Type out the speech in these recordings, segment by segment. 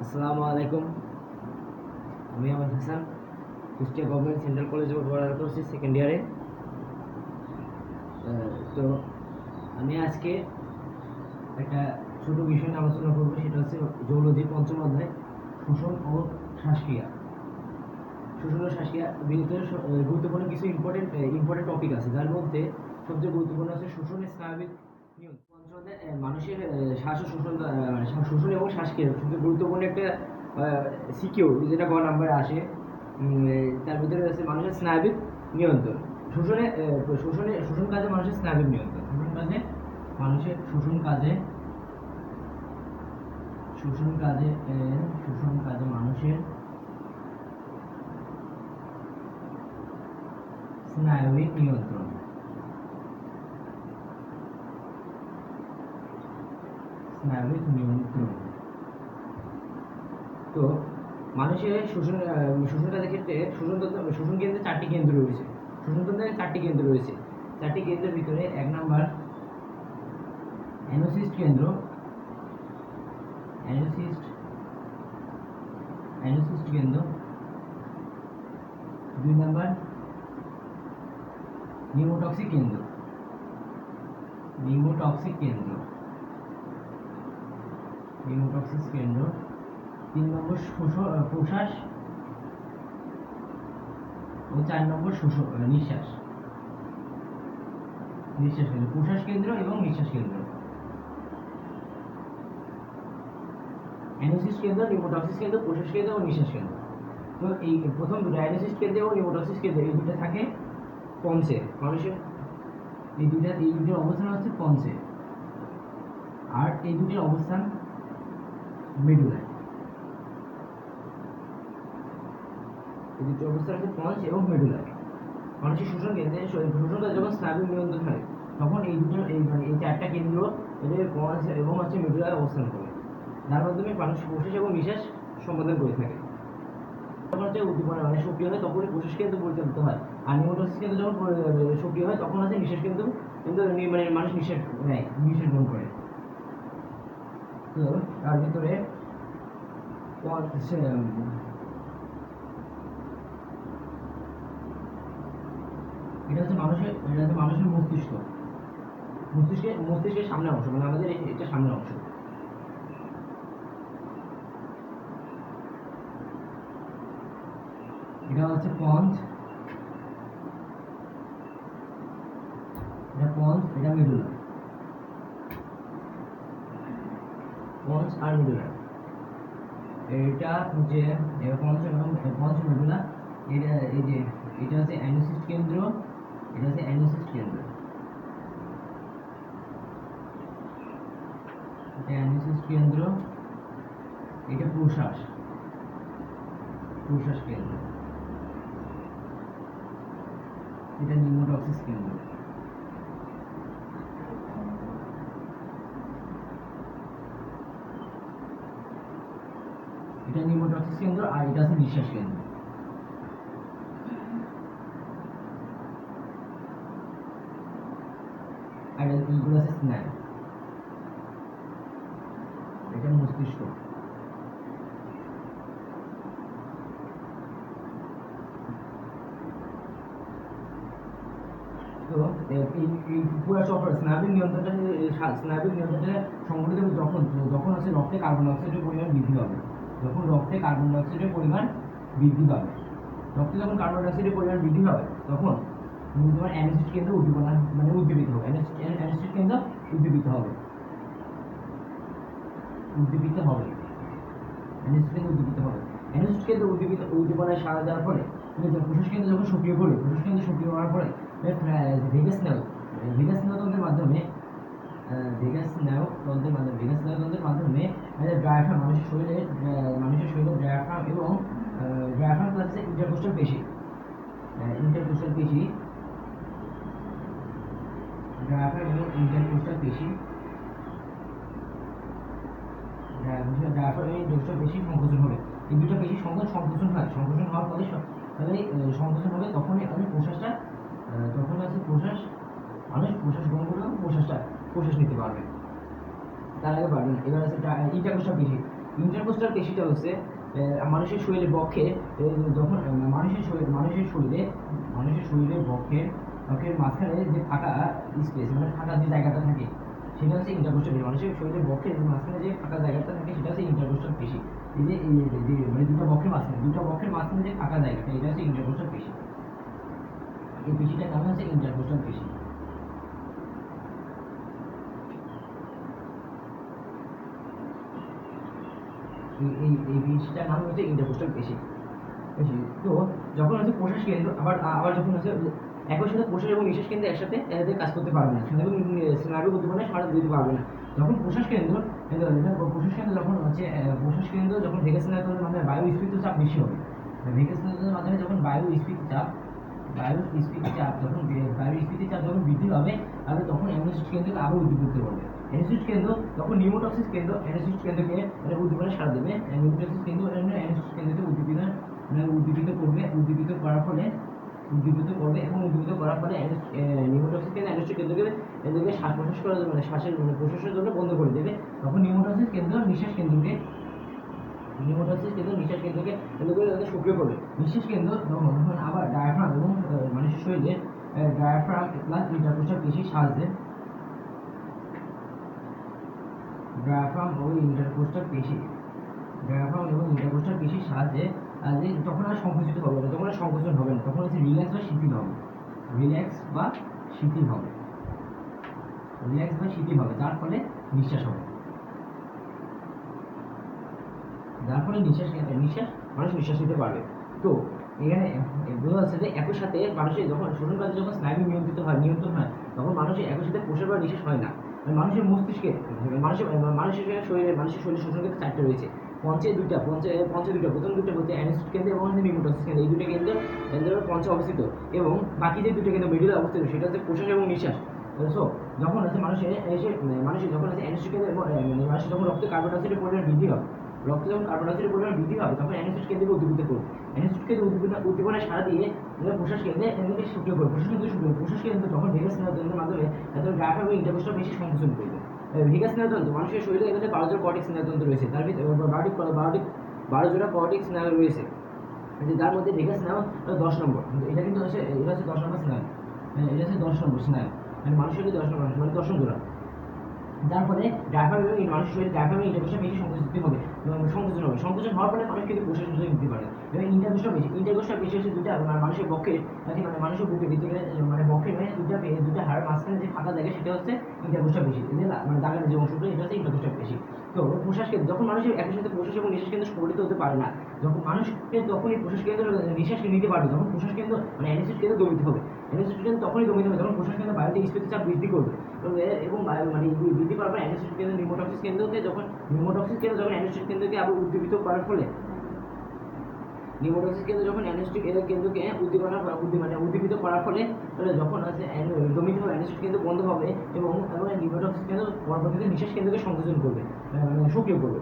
আসসালামু আলাইকুম। আমি আহমদ হাসান কুষ্টিয়া গভর্নমেন্ট সেন্ট্রাল কলেজে পড়াশোনা করছি সেকেন্ড ইয়ারে তো আমি আজকে একটা ছোট বিষয় নিয়ে আলোচনা করব সেটা হচ্ছে জৌলজি পঞ্চম অধ্যায় শোষণ ও শ্বাসক্রিয়া। শোষণ ও স- আহ, গুরুত্বপূর্ণ কিছু ইম্পর্টেন্ট ইম্পর্টেন্ট টপিক আছে। যার মধ্যে সবচেয়ে গুরুত্বপূর্ণ হচ্ছে শোষণের স্বাভাবিক নিয়ম পঞ্চম অধ্যায়, আহ, মানুষের আহ, শ্বাস শোষণ মানে শোষণ এবং শ্বাসক্রিয়া গুরুত্বপূর্ণ একটা সিকিউর যেটা গ নাম্বারে আসে। তার ভিতরে আছে মানুষের স্নায়বিক নিয়ন্ত্রণ। শোষণে শোষণে শোষণ কাজে মানুষের স্নায়বিক নিয়ন্ত্রণ। শোষণ কাজে মানুষের শোষণ কাজে শোষণ কাজে শোষণ কাজে মানুষের স্নায়বিক নিয়ন্ত্রণ। স্নায়বিক নিয়ন্ত্রণ তো মানুষের শোষণ কাজের ক্ষেত্রে শোষণ তন্ত্র শোষণ কেন্দ্রে চারটি কেন্দ্র রয়েছে। শোষণ তন্ত্রে চারটি কেন্দ্র রয়েছে। চারটি কেন্দ্রের ভিতরে এক নাম্বার অ্যানোসিস্ট কেন্দ্র। অ্যানোসিস্ট অ্যানোসিস্ট কেন্দ্র। দুই নাম্বার নিউমোটক্সিক কেন্দ্র। নিউমোটক্সিক কেন্দ্র। নিউমোটক্সিক কেন্দ্র। তিন নম্বর প্রশ্বাস ও চার নম্বর শোষ- আহ, নিঃশ্বাস। নিঃশ্বাস কেন্দ্র প্রশ্বাস কেন্দ্র এবং নিঃশ্বাস কেন্দ্র। অ্যানোসিস কেন্দ্র নিউমোটক্সিস কেন্দ্র প্রশ্বাস কেন্দ্র ও নিঃশ্বাস কেন্দ্র। তো এই প্রথম দুটো অ্যানোসিস কেন্দ্র এবং নিউমোটক্সিস কেন্দ্র এই দুটো থাকে পঞ্চে মানুষের এই দুটা এই দুটির অবস্থান হচ্ছে পঞ্চে আর এই দুটির অবস্থান মেডুলায় এই দুটি অবস্থান হচ্ছে পঞ্চ এবং মেডুলায় মানুষের শোষণ কেন্দ্রে শো- শোষণটা যখন স্নায়বিক নিয়ন্ত্রণ হয় তখন এই দুটো এই মানে এই চারটা কেন্দ্র এদের পঞ্চ এবং হচ্ছে মেডুলায় অবস্থান করে। যার মাধ্যমে মানুষ প্রশ্বাস এবং নিঃশ্বাস সম্পাদন করে থাকে। যখন হচ্ছে উদ্দীপনা মানে সক্রিয় হয়, তখনই প্রশ্বাস কেন্দ্র পরিচালিত হয়। আর নিউমোটক্সিস কেন্দ্র যখন সক্রিয় হয়, তখন হচ্ছে নিঃশ্বাস কিন্তু নি- মানে মানুষ নিঃশ্বাস নেয়, নিঃশ্বাস গ্রহণ করে। তো, তার ভিতরে এটা হচ্ছে মানুষের এটা হচ্ছে মানুষের মস্তিষ্ক। মস্তিষ্কের মস্তিষ্কের সামনের অংশ মানে আমাদের এটা সামনের অংশ। এটা হচ্ছে পঞ্চ এটা পঞ্চ এটা মিডুলা পঞ্চ আর মিডুলা এটা হচ্ছে পঞ্চ এবং এটা, এই যে, এটা হচ্ছে অ্যানোসিস্ট কেন্দ্র, এটা হচ্ছে অ্যানোসিস্ট কেন্দ্র। এটা কেন্দ্র, এটা প্রশ্বাস প্রশ্বাস কেন্দ্র। এটা নিউমোটক্সিস কেন্দ্র। এটা নিউমোটক্সিস কেন্দ্র আর এটা আছে নিঃশ্বাস কেন্দ্র। আছে? এটা মস্তিষ্ক। তো এই এই পুরো চক্র স্নায়বিক নিয়ন্ত্রণটা যে- এই সা- স্নায়বিক নিয়ন্ত্রণটা সংঘটিত যখন যখন আছে রক্তে কার্বন ডাইঅক্সাইডের পরিমাণ বৃদ্ধি পাবে। যখন রক্তে কার্বন ডাইঅক্সাইডের পরিমাণ বৃদ্ধি পাবে, রক্তে যখন কার্বন ডাইঅক্সাইডের পরিমাণ বৃদ্ধি হবে তখন তোমার অ্যানোসিড কেন্দ্র উদ্দীপনা মানে উদ্দীপিত হবে অ্যানোসিড কেন্দ্র উদ্দীপিত হবে। উদ্দীপিত হবে। অ্যানোসিড কেন্দ্র উদ্দীপিত হবে। অ্যানোসিড কেন্দ্র উদ্দীপিত উদ্দীপনায় সাড়া দেওয়ার পরে তুমি যখন কেন্দ্র যখন সক্রিয় করবে প্রশ্বাস কেন্দ্র সক্রিয় হওয়ার পরে ভেগাস স্নায়ু ভেগাস স্নায়ুতন্ত্রের মাধ্যমে ভেগাস স্নায়ু তন্ত্রের মাধ্যমে ভেগাস স্নায়ুতন্ত্রের মাধ্যমে ডায়াফ্রাম মানুষের শরীরে মানুষের শরীরে ডায়াফ্রাম এবং ডায়াফ্রাম প্লাস ইন্টারকোস্টাল পেশি ইন্টারকোস্টাল পেশি ডায়াফ্রাম এবং ইন্টারকোস্টাল পেশি সংকোচন হবে। সংকোচন হয়। সংকোচন হওয়ার হবে তখনই আমি আছে প্রশ্বাস, মানুষ গ্রহণ প্রশ্বাস নিতে পারবে। তার আগে পারবে না এবার আছে ইন্টারকোস্টাল পেশি ইন্টারকোস্টাল পেশিটা হচ্ছে মানুষের শরীরের বক্ষে যখন মানুষের শরীর, মানুষের শরীরে, মানুষের শরীরের বক্ষের বক্ষের মাঝখানে যে ফাঁকা স্পেস মানে ফাঁকা যে জায়গাটা থাকে, সেটা হচ্ছে ইন্টারকোস্টাল পেশি মানুষের শরীরের বক্ষের মাঝখানে যে ফাঁকা জায়গাটা থাকে, সেটা হচ্ছে ইন্টারকোস্টাল পেশি। এই যে মানে দুটো বক্ষের মাঝখানে, দুটো বক্ষের মাঝখানে যে ফাঁকা জায়গাটা, এটা হচ্ছে ইন্টারকোস্টাল পেশি। এই পেশিটার নাম হচ্ছে ইন্টারকোস্টাল পেশি। এই এই পেশিটার নাম হচ্ছে ইন্টারকোস্টাল পেশি। পেশি তো যখন হচ্ছে প্রশ্বাস কেন্দ্র আবার আবার যখন হচ্ছে একই সাথে প্রশ্বাস এবং নিঃশ্বাস কেন্দ্র একসাথে, এদের কাজ করতে পারবে না। স্নায়ু স্নায়ু উদ্দীপনায় সাড়া দিতে পারবে না। যখন প্রশ্বাস কেন্দ্র প্রশ্বাস কেন্দ্র যখন হচ্ছে প্রশ্বাস কেন্দ্র যখন ভেগাস স্নায়ুতন্ত্রের মাধ্যমে বায়ু স্ফীত চাপ বেশি হবে। ভেগাস স্নায়ুতন্ত্রের মাধ্যমে যখন বায়ু স্ফীত চাপ, বায়ু স্ফীত চাপ যখন বায়ু স্ফীত চাপ যখন বৃদ্ধি পাবে, তাহলে তখন অ্যানোসিস কেন্দ্রকে আরও করতে পারবে অ্যানোসিস কেন্দ্র তখন নিউমোটক্সিস কেন্দ্র অ্যানোসিস কেন্দ্রকে মানে উদ্দীপনে সাড়া দেবে। নিউমোটক্সিস কেন্দ্র অ্যানোসিস কেন্দ্রকে উদ্দীপিত মানে উদ্দীপিত করবে, উদ্দীপিত করার ফলে, উদ্দীপিত করবে এবং উদ্দীপিত করার ফলে নিউমোটক্সিস কেন্দ্র অ্যানোসিস কেন্দ্রকে কেন্দ্রকে শ্বাস প্রশ্বাস জন্য মানে শ্বাসের মানে প্রশ্বাসের জন্য বন্ধ করে দেবে। তখন নিউমোটক্সিস কেন্দ্র নিঃশ্বাস কেন্দ্রকে নিউমোটক্সিস কেন্দ্র নিঃশ্বাস কেন্দ্রকে কেন্দ্রকে তাদের সক্রিয় করবে। নিঃশ্বাস কেন্দ্র আবার ডায়াফ্রাম এবং মানুষের শরীরে ডায়াফ্রাম প্লাস ইন্টারকোস্টাল পেশির সাহায্যে ডায়াফ্রাম ও ইন্টারকোস্টাল পেশি ডায়াফ্রাম এবং ইন্টারকোস্টাল পেশির সাহায্যে যে তখন আর সংকুচিত হবে না, তখন আর সংকোচন হবে না, তখন হচ্ছে রিল্যাক্স বা শিথিল হবে। রিল্যাক্স বা শিথিল হবে। রিল্যাক্স বা শিথিল হবে, যার ফলে নিঃশ্বাস হবে। যার ফলে নিঃশ্বাস নিঃশ্বাস মানুষ নিঃশ্বাস নিতে পারবে। তো এখানে বোঝা যাচ্ছে যে একই সাথে মানুষের যখন, শোষণ কাজে যখন স্নায়ু নিয়ন্ত্রিত হয়, নিয়ন্ত্রণ হয়, তখন মানুষের একই সাথে প্রসার বা নিঃশ্বাস হয় না। মানুষের মস্তিষ্কে মানুষের মানুষের শরীরে, মানুষের শরীর শোষণ কেন্দ্র চারটে রয়েছে। পঞ্চে দুইটা, পঞ্চে পঞ্চে দুইটা, প্রথম দুটো হচ্ছে অ্যানিস্ট কেন্দ্র এবং হচ্ছে নিমোটাস কেন্দ্র। এই দুটো কেন্দ্র কেন্দ্র পঞ্চে অবস্থিত এবং বাকি যে দুটো কেন্দ্র মিডিলে অবস্থিত, সেটা হচ্ছে প্রশ্বাস এবং নিঃশ্বাস। সো যখন হচ্ছে মানুষের, এসে মানুষের যখন হচ্ছে অ্যানিস্ট কেন্দ্র এবং মানে মানুষের যখন রক্তে কার্বন ডাইঅক্সাইডের পরিমাণ বৃদ্ধি হবে রক্তে যখন কার্বন ডাইঅক্সাইডের পরিমাণ বৃদ্ধি হবে তখন অ্যানিস্ট কেন্দ্রকে উদ্দীপিত করবে। অ্যানিস্ট কেন্দ্র উদ্দীপনা সারা দিয়ে মানে প্রশ্বাস কেন্দ্রে কেন্দ্রকে সক্রিয় করবে। প্রশ্বাস কেন্দ্র সক্রিয় প্রশ্বাস কেন্দ্র যখন ভেগাস স্নায়ুতন্ত্রের মাধ্যমে তাদের গ্রাফ এবং ইন্টারকোস্টাল বেশি সংকোচন করবে। ভেগাস স্নায়ুতন্ত্র মানুষের শরীরে এখানে বারো জোড়া কর্টিক স্নায়ুতন্ত্র রয়েছে। তার ভিতরে বারোটি বারোটি বারো জোড়া কর্টিক স্নায়ু রয়েছে। যার মধ্যে ভেগাস স্নায়ু দশ নম্বর। এটা কিন্তু হচ্ছে এটা হচ্ছে দশ নম্বর স্নায়ু। হ্যাঁ, এটা হচ্ছে দশ নম্বর স্নায়ু। মানে মানুষের দশ নম্বর মানে দশম জোড়া। যার ফলে ডায়াফ্রাম এবং এই মানুষের শরীরে ডায়াফ্রাম ইন্টারকোস্টাল বেশি সংকুচিত হবে, এবং সংকোচন হবে। সংকোচন হওয়ার ফলে মানুষ কিন্তু প্রশ্বাস সুযোগ নিতে পারে। এবং ইন্টারকোস্টাল বেশি ইন্টারকোস্টাল বেশি হচ্ছে দুটা মানে মানুষের বক্ষে মানে মানুষের বুকে ভিতরে মানে বক্ষে মানে দুটা দুটা হাড় মাঝখানে যে ফাঁকা জায়গা, সেটা হচ্ছে ইন্টারকোস্টাল বেশি। এই মানে দাগানের যে অংশটা, এটা হচ্ছে ইন্টারকোস্টাল বেশি। তো প্রশ্বাস কেন্দ্র যখন মানুষের একই সাথে প্রশ্বাস এবং নিঃশ্বাস কেন্দ্র সংগঠিত হতে পারে না, যখন মানুষকে তখনই প্রশ্বাস কেন্দ্র নিঃশ্বাস নিতে পারবে, তখন প্রশ্বাস কেন্দ্র মানে অ্যানিসিস কেন্দ্র দমিত হবে। কেন্দ্র তখনই দমিত হবে যখন প্রশ্বাস কেন্দ্র বায়ুতে স্ফীত চাপ বৃদ্ধি করবে। এবং মানে বৃদ্ধি পাওয়ার পর অ্যানিসিস কেন্দ্র নিউমোটক্সিস কেন্দ্রকে যখন নিউমোটক্সিস কেন্দ্র যখন অ্যানিসিস কেন্দ্রকে আবার উদ্দীপিত করার ফলে নিউমোটক্সিস কেন্দ্র যখন অ্যানিস্টিক এর কেন্দ্রকে উদ্দীপনা উদ্দী- মানে উদ্দীপিত করার ফলে, তাহলে যখন অ্যান- দমিত হবে অ্যানিস্টিক কেন্দ্র বন্ধ হবে এবং এবং নিউমোটক্সিস কেন্দ্র পরবর্তীতে নিঃশ্বাস কেন্দ্রকে সংযোজন করবে মানে সক্রিয় করবে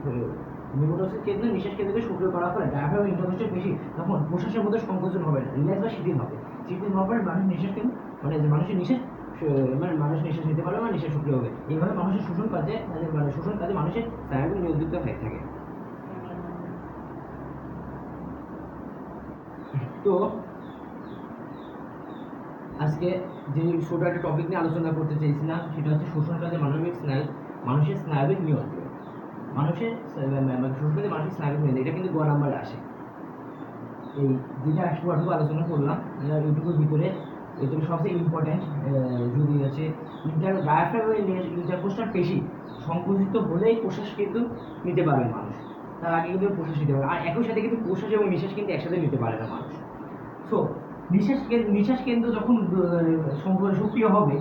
নিউমোটক্সিস কেন্দ্র নিঃশ্বাস কেন্দ্রকে সক্রিয় করার ফলে, ডায়াফ্রাম এবং বেশি, তখন প্রশ্বাসের মধ্যে সংকোচন হবে না, রিল্যাক্স বা শিথিল হবে। শিথিল হওয়ার মানুষ নিঃশ্বাস কেন্দ্র মানে মানুষের নিঃশ্বাস মানে মানুষ নিঃশ্বাস নিতে পারবে বা নিঃশ্বাস সক্রিয় হবে। এইভাবে মানুষের শোষণ কাজে মানে মানে শোষণ কাজে মানুষের স্নায়ু নিয়ন্ত্রিত হয়ে থাকে। তো, আজকে যে ছোট একটা টপিক নিয়ে আলোচনা করতে চেয়েছিলাম, সেটা হচ্ছে শোষণ কাজে মানবিক স্নায়ু, মানুষের স্নায়বিক নিয়ন্ত্রণ। মানুষের মানে শোষণ কাজে মানুষের স্নায়বিক নিয়ন্ত্রণ, এটা কিন্তু গ নাম্বারে আসে। এই যেটা একটু আটটু আলোচনা করলাম। এইটুকুর ভিতরে এটুকু সবচেয়ে ইম্পর্টেন্ট যদি হচ্ছে ইন্টার ডায়াফ্রাম এবং ইন্টারকোস্টাল পেশি সংকুচিত হলেই প্রশ্বাস কিন্তু নিতে পারবে মানুষ। তার আগে কিন্তু প্রশ্বাস নিতে পারবে আর একই সাথে কিন্তু প্রশ্বাস এবং নিঃশ্বাস কিন্তু একসাথে নিতে পারে না মানুষ। সো নিঃশ্বাস নিঃশ্বাস কেন্দ্র যখন সক্রিয় হবে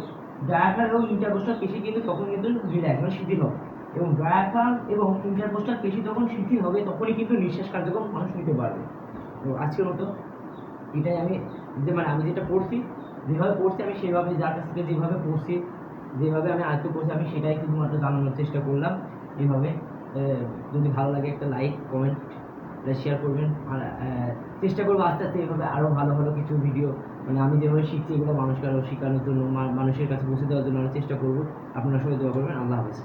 ডায়াফ্রাম এবং ইন্টারকোস্টাল পেশি কিন্তু তখন কিন্তু রিল্যাক্স মানে শিথিল হবে। এবং ডায়াফ্রাম এবং ইন্টারকোস্টাল পেশি যখন শিথিল হবে, তখনই কিন্তু নিঃশ্বাস কার্যক্রম মানুষ নিতে পারবে। তো আজকের মতো এটাই আমি যে মানে আমি যেটা পড়ছি, যেভাবে পড়ছি আমি সেভাবে যার কাছ থেকে যেভাবে পড়ছি, যেভাবে আমি আয়ত্ত করছি আমি সেটাই শুধুমাত্র জানানোর চেষ্টা করলাম। এইভাবে যদি ভালো লাগে একটা লাইক কমেন্ট শেয়ার করবেন। আর চেষ্টা করব আস্তে আস্তে এভাবে আরও ভালো ভালো কিছু ভিডিও মানে আমি যেভাবে শিখছি এগুলো মানুষকে আরও শেখানোর জন্য মানুষের কাছে পৌঁছে দেওয়ার জন্য আমি চেষ্টা করব। আপনারা সবাই দোয়া করবেন। আল্লাহ হাফেজ।